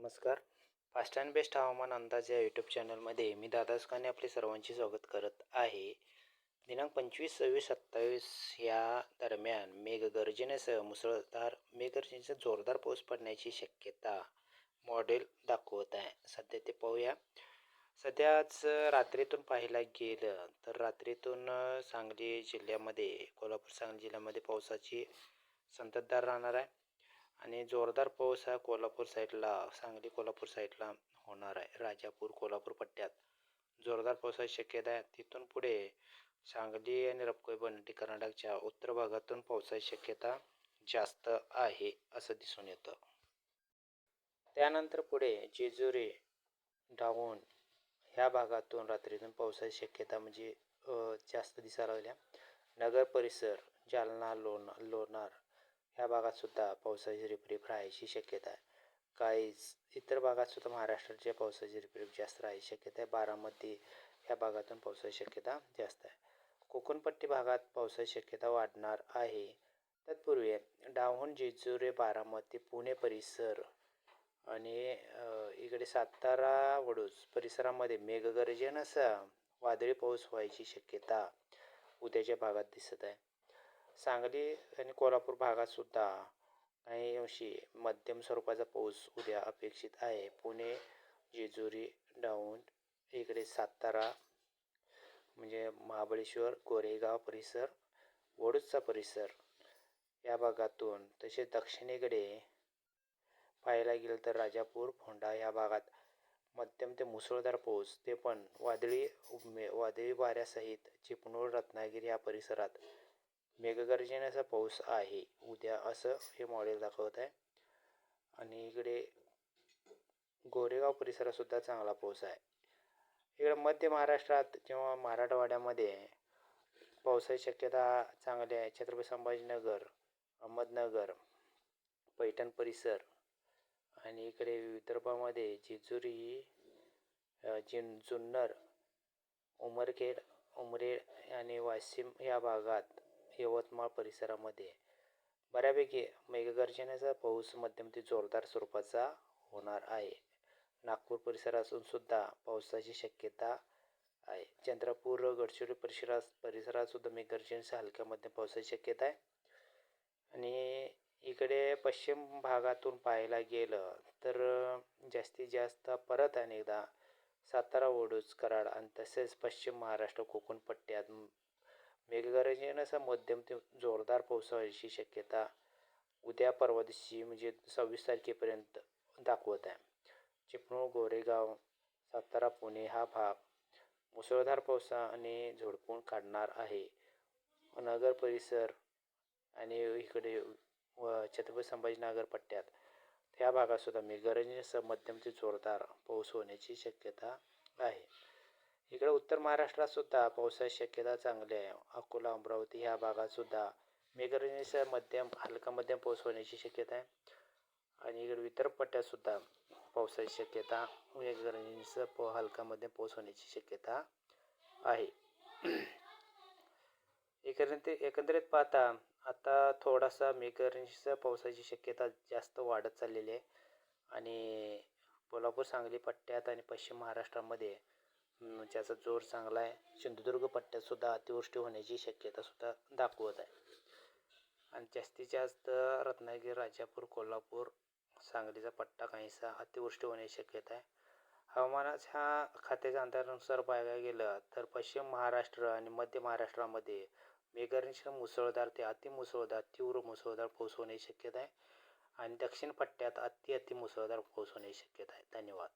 नमस्कार. Fast and best हवामान अंदाज या यूट्यूब चॅनलमध्ये मी दादासकाने आपले सर्वांचे स्वागत करत आहे. दिनांक पंचवीस सव्वीस सत्तावीस या दरम्यान मेघगर्जनेसह मुसळधार मेघगर्जनेचा जोरदार पाऊस पडण्याची शक्यता मॉडेल दाखवत आहे. सध्या ते पाहूया. सध्याच रात्रीतून पाहायला गेलं तर रात्रीतून सांगली जिल्ह्यामध्ये कोल्हापूर सांगली जिल्ह्यामध्ये पावसाची संततधार राहणार आहे. आणि जोरदार पाऊस हा कोल्हापूर साईडला सांगली कोल्हापूर साईडला होणार आहे. राजापूर कोल्हापूर पट्ट्यात. जोरदार पावसाची शक्यता आहे. तिथून पुढे सांगली आणि रपकोई कर्नाटकच्या उत्तर भागातून पावसाची शक्यता जास्त आहे असं दिसून येतं. त्यानंतर पुढे जेजुरी डाऊन ह्या भागातून रात्रीतून पावसाची शक्यता म्हणजे जास्त दिसायला लागल्या. नगर परिसर जालना लोण लोणार ह्या भागात सुद्धा पावसाची रिपरिप राहायची शक्यता आहे. काहीच इतर भागात सुद्धा महाराष्ट्राच्या पावसाची रिपरिप जास्त राहायची शक्यता आहे बारामती ह्या भागातून पावसाची शक्यता जास्त आहे. कोकणपट्टी भागात पावसाची शक्यता वाढणार आहे. तत्पूर्वी डावहून जेजुरी बारामती पुणे परिसर आणि इकडे सातारा वडूज परिसरामध्ये मेघगर्जनासह वादळी पाऊस व्हायची शक्यता उद्याच्या भागात दिसत आहे. सांगली आणि कोल्हापूर भागातसुद्धा काही अंशी मध्यम स्वरूपाचा पाऊस उद्या अपेक्षित आहे. पुणे जेजुरी डाऊन इकडे सातारा म्हणजे महाबळेश्वर गोरेगाव परिसर वडूजचा परिसर या भागातून तसेच दक्षिणेकडे पाहायला गेलं तर राजापूर फोंडा या भागात मध्यम ते मुसळधार पाऊस. ते पण वादळी वादळी वाऱ्यासहित चिपणूर रत्नागिरी या परिसरात मेघगर्जनेचा पाऊस आहे. उद्या असं हे मॉडेल दाखवत आहे. आणि इकडे गोरेगाव परिसरातसुद्धा चांगला पाऊस आहे. इकडे मध्य महाराष्ट्रात किंवा मराठवाड्यामध्ये पावसाची शक्यता चांगली आहे. छत्रपती संभाजीनगर अहमदनगर पैठण परिसर आणि इकडे विदर्भामध्ये जेजुरी जिन जुन्नर उमरखेड उमरेड आणि वाशिम या भागात यवतमाळ परिसरामध्ये बऱ्यापैकी मेघगर्जनेचा पाऊस मध्यम ते जोरदार स्वरूपाचा होणार आहे. नागपूर परिसरातून सुद्धा पावसाची शक्यता आहे. चंद्रपूर गडचिरोली परिसरात परिसरात सुद्धा मेघगर्जनेचा हलक्या मध्यम पावसाची शक्यता आहे. आणि इकडे पश्चिम भागातून पाहायला गेलं तर जास्तीत जास्त परत अनेकदा सातारा वडूज कराड आणि तसेच पश्चिम महाराष्ट्र कोकण पट्ट्यात मध्यम ते जोरदार पाऊस व्हायची शक्यता उद्या परवा दिवशी म्हणजे सव्वीस तारखेपर्यंत दाखवत आहे. चिपळूण गोरेगाव सातारा पुणे हा भाग मुसळधार पावसाने झोडपून काढणार आहे. नगर परिसर आणि इकडे व छत्रपती संभाजीनगर पट्ट्यात त्या भागातसुद्धा मेघगर्जनेसह मध्यम ते जोरदार पाऊस होण्याची शक्यता आहे. इकडे उत्तर महाराष्ट्रात सुद्धा पावसाची शक्यता चांगली आहे. अकोला अमरावती ह्या भागात सुद्धा मध्यम हलका मध्यम पाऊस होण्याची शक्यता आहे. आणि इकडे इतर पट्ट्यात सुद्धा पावसाची शक्यता मेघगर्जनेसह प हलका मध्यम पाऊस होण्याची शक्यता आहे. एकंदरीत एकंदरीत पाहता आता थोडासा मेघगर्जनेसह पावसाची शक्यता जास्त वाढत चाललेली आहे. आणि कोल्हापूर सांगली पट्ट्यात आणि पश्चिम महाराष्ट्रामध्ये ज्याचा जोर चांगला आहे. सिंधुदुर्ग पट्ट्यातसुद्धा अतिवृष्टी होण्याची शक्यतासुद्धा दाखवत आहे. आणि जास्तीत जास्त रत्नागिरी राजापूर कोल्हापूर सांगलीचा पट्टा काहीसा अतिवृष्टी होण्याची शक्यता आहे. हवामानाच्या खात्याच्या अंदाजानुसार पाहायला गेलं तर पश्चिम महाराष्ट्र आणि मध्य महाराष्ट्रामध्ये मेघगर्जनेसह मुसळधार ते अतिमुसळधार तीव्र मुसळधार पाऊस होण्याची शक्यता आहे. आणि दक्षिण पट्ट्यात अति अति मुसळधार पाऊस होण्याची शक्यता आहे. धन्यवाद.